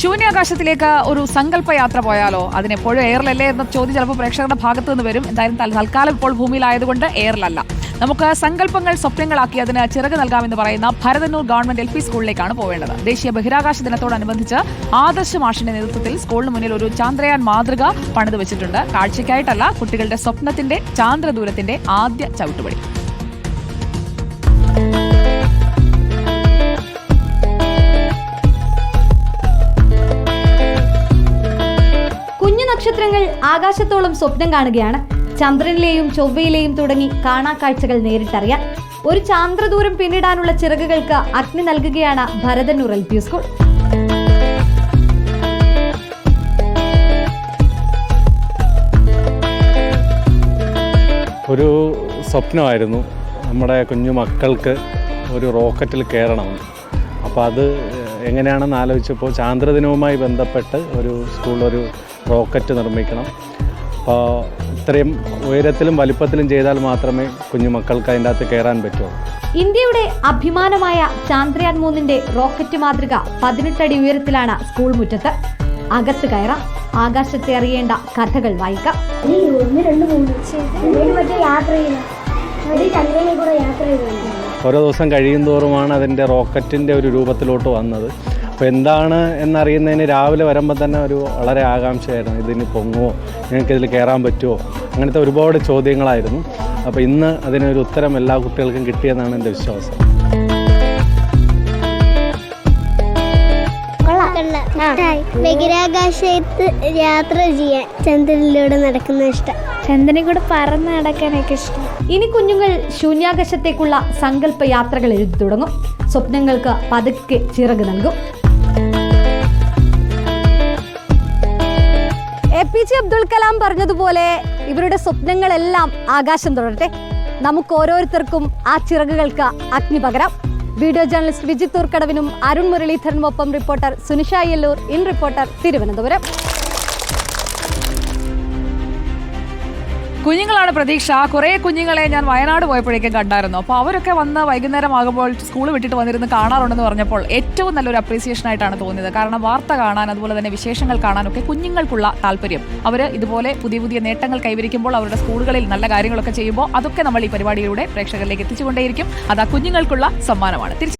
ശൂന്യാകാശത്തിലേക്ക് ഒരു സങ്കല്പ യാത്ര പോയാലോ? അതിനെപ്പോഴും എയറിലല്ലേ എന്ന ചോദ്യം ചിലപ്പോൾ പ്രേക്ഷകരുടെ ഭാഗത്തു നിന്ന് വരും. എന്തായാലും തൽക്കാലം ഇപ്പോൾ ഭൂമിയിലായതുകൊണ്ട് എയറിലല്ല. നമുക്ക് സങ്കല്പങ്ങൾ സ്വപ്നങ്ങളാക്കി അതിന് ചിറക് നൽകാമെന്ന് പറയുന്ന ഭരതന്നൂർ ഗവൺമെന്റ് എൽ പി സ്കൂളിലേക്കാണ് പോവേണ്ടത്. ദേശീയ ബഹിരാകാശ ദിനത്തോടനുബന്ധിച്ച് ആദർശ മാഷിന്റെ നേതൃത്വത്തിൽ സ്കൂളിന് മുന്നിൽ ഒരു ചാന്ദ്രയാൻ മാതൃക പണിത് വെച്ചിട്ടുണ്ട്. കാഴ്ചയ്ക്കായിട്ടല്ല കുട്ടികളുടെ സ്വപ്നത്തിന്റെ ചാന്ദ്രദൂരത്തിന്റെ ആദ്യ ചവിട്ടുപടി. നക്ഷത്രങ്ങൾ ആകാശത്തോളം സ്വപ്നം കാണുകയാണ്. ചന്ദ്രനിലെയും ചൊവ്വയിലെയും തുടങ്ങി കാണാ കാഴ്ചകൾ നേരിട്ടറിയാൻ. ഒരു ചാന്ദ്രദൂരം പിന്നിടാനുള്ള ചിറകുകൾക്ക് അഗ്നി നൽകുകയാണ് ഭരതന്നൂർ എൽ പി സ്കൂൾ. ഒരു സ്വപ്നമായിരുന്നു. നമ്മുടെ കുഞ്ഞു മക്കൾക്ക് ഒരു റോക്കറ്റിൽ കയറണമെന്ന് അപ്പോൾ അത് എങ്ങനെയാണെന്ന് ആലോചിച്ചപ്പോൾ ചാന്ദ്രദിനവുമായി ബന്ധപ്പെട്ട് ഒരു സ്കൂളിലൊരു റോക്കറ്റ് നിർമ്മിക്കണം. അപ്പോൾ ഇത്രയും ഉയരത്തിലും വലിപ്പത്തിലും ചെയ്താൽ മാത്രമേ കുഞ്ഞു മക്കൾക്ക് അതിന്റെ അകത്ത് കയറാൻ പറ്റുള്ളൂ. ഇന്ത്യയുടെ അഭിമാനമായ ചാന്ദ്രയാൻ മൂന്നിന്റെ റോക്കറ്റ് മാതൃക പതിനെട്ടടി ഉയരത്തിലാണ് സ്കൂൾ മുറ്റത്ത്. അകത്ത് കയറാം. ആകാശത്തെ അറിയേണ്ട കഥകൾ വായിക്കാം. ഒന്ന് രണ്ട് മൂന്ന് മറ്റേ യാത്ര ചെയ്യണം. യാത്ര ചെയ്യണം. ഓരോ ദിവസം കഴിയും തോറുമാണ് അതിന്റെ റോക്കറ്റിന്റെ ഒരു രൂപത്തിലോട്ട് വന്നത്. അപ്പോൾ എന്താണ് എന്നറിയുന്നതിന് രാവിലെ വരുമ്പോൾ തന്നെ ഒരു വളരെ ആകാംക്ഷയായിരുന്നു. ഇതിന് പൊങ്ങുമോ ഞങ്ങൾക്ക് ഇതിൽ കയറാൻ പറ്റുമോ അങ്ങനത്തെ ഒരുപാട് ചോദ്യങ്ങളായിരുന്നു. അപ്പോൾ ഇന്ന് അതിനൊരു ഉത്തരം എല്ലാ കുട്ടികൾക്കും കിട്ടിയെന്നാണ് എന്റെ വിശ്വാസം. ബഹിരാകാശത്ത് യാത്ര ചെയ്യാൻ ചന്ദ്രനിലൂടെ നടക്കുന്ന ഇഷ്ടം. ചന്ദ്രനെ കൂടെ പറന്ന് നടക്കാനൊക്കെ ഇഷ്ടം. ഇനി കുഞ്ഞുങ്ങൾ ശൂന്യാകാശത്തേക്കുള്ള സങ്കല്പ യാത്രകൾ എഴുതി തുടങ്ങും. സ്വപ്നങ്ങൾക്ക് പതുക്കെ ചിറക് നൽകും. A P J Abdul Kalam പറഞ്ഞതുപോലെ ഇവരുടെ സ്വപ്നങ്ങളെല്ലാം ആകാശം തുടരട്ടെ നമുക്ക് ഓരോരുത്തർക്കും ആ ചിറകുകൾക്ക് അഗ്നി പകരാം വീഡിയോ ജേർണലിസ്റ്റ് വിജിത് തൂർക്കടവിനും Arun മുരളീധരനുമൊപ്പം reporter Sunisha Yellur in reporter Thiruvananthapuram. കുഞ്ഞുങ്ങളാണ് പ്രതീക്ഷ. കുറേ കുഞ്ഞുങ്ങളെ ഞാൻ വയനാട് പോയപ്പോഴേക്കും കണ്ടായിരുന്നു. അപ്പോൾ അവരൊക്കെ വന്ന് വൈകുന്നേരം ആകുമ്പോൾ സ്കൂൾ വിട്ടിട്ട് വന്നിരുന്ന് കാണാറുണ്ടെന്ന് പറഞ്ഞപ്പോൾ ഏറ്റവും നല്ലൊരു അപ്രീസിയേഷൻ ആയിട്ടാണ് തോന്നിയത്. കാരണം വാർത്ത കാണാൻ അതുപോലെ തന്നെ വിശേഷങ്ങൾ കാണാനൊക്കെ കുഞ്ഞുങ്ങൾക്കുള്ള താല്പര്യം. അവർ ഇതുപോലെ പുതിയ പുതിയ നേട്ടങ്ങൾ കൈവരിക്കുമ്പോൾ അവരുടെ സ്കൂളുകളിൽ നല്ല കാര്യങ്ങളൊക്കെ ചെയ്യുമ്പോൾ അതൊക്കെ നമ്മൾ ഈ പരിപാടിയിലൂടെ പ്രേക്ഷകരിലേക്ക് എത്തിച്ചുകൊണ്ടേയിരിക്കും. അത് ആ കുഞ്ഞുങ്ങൾക്കുള്ള സമ്മാനമാണ്.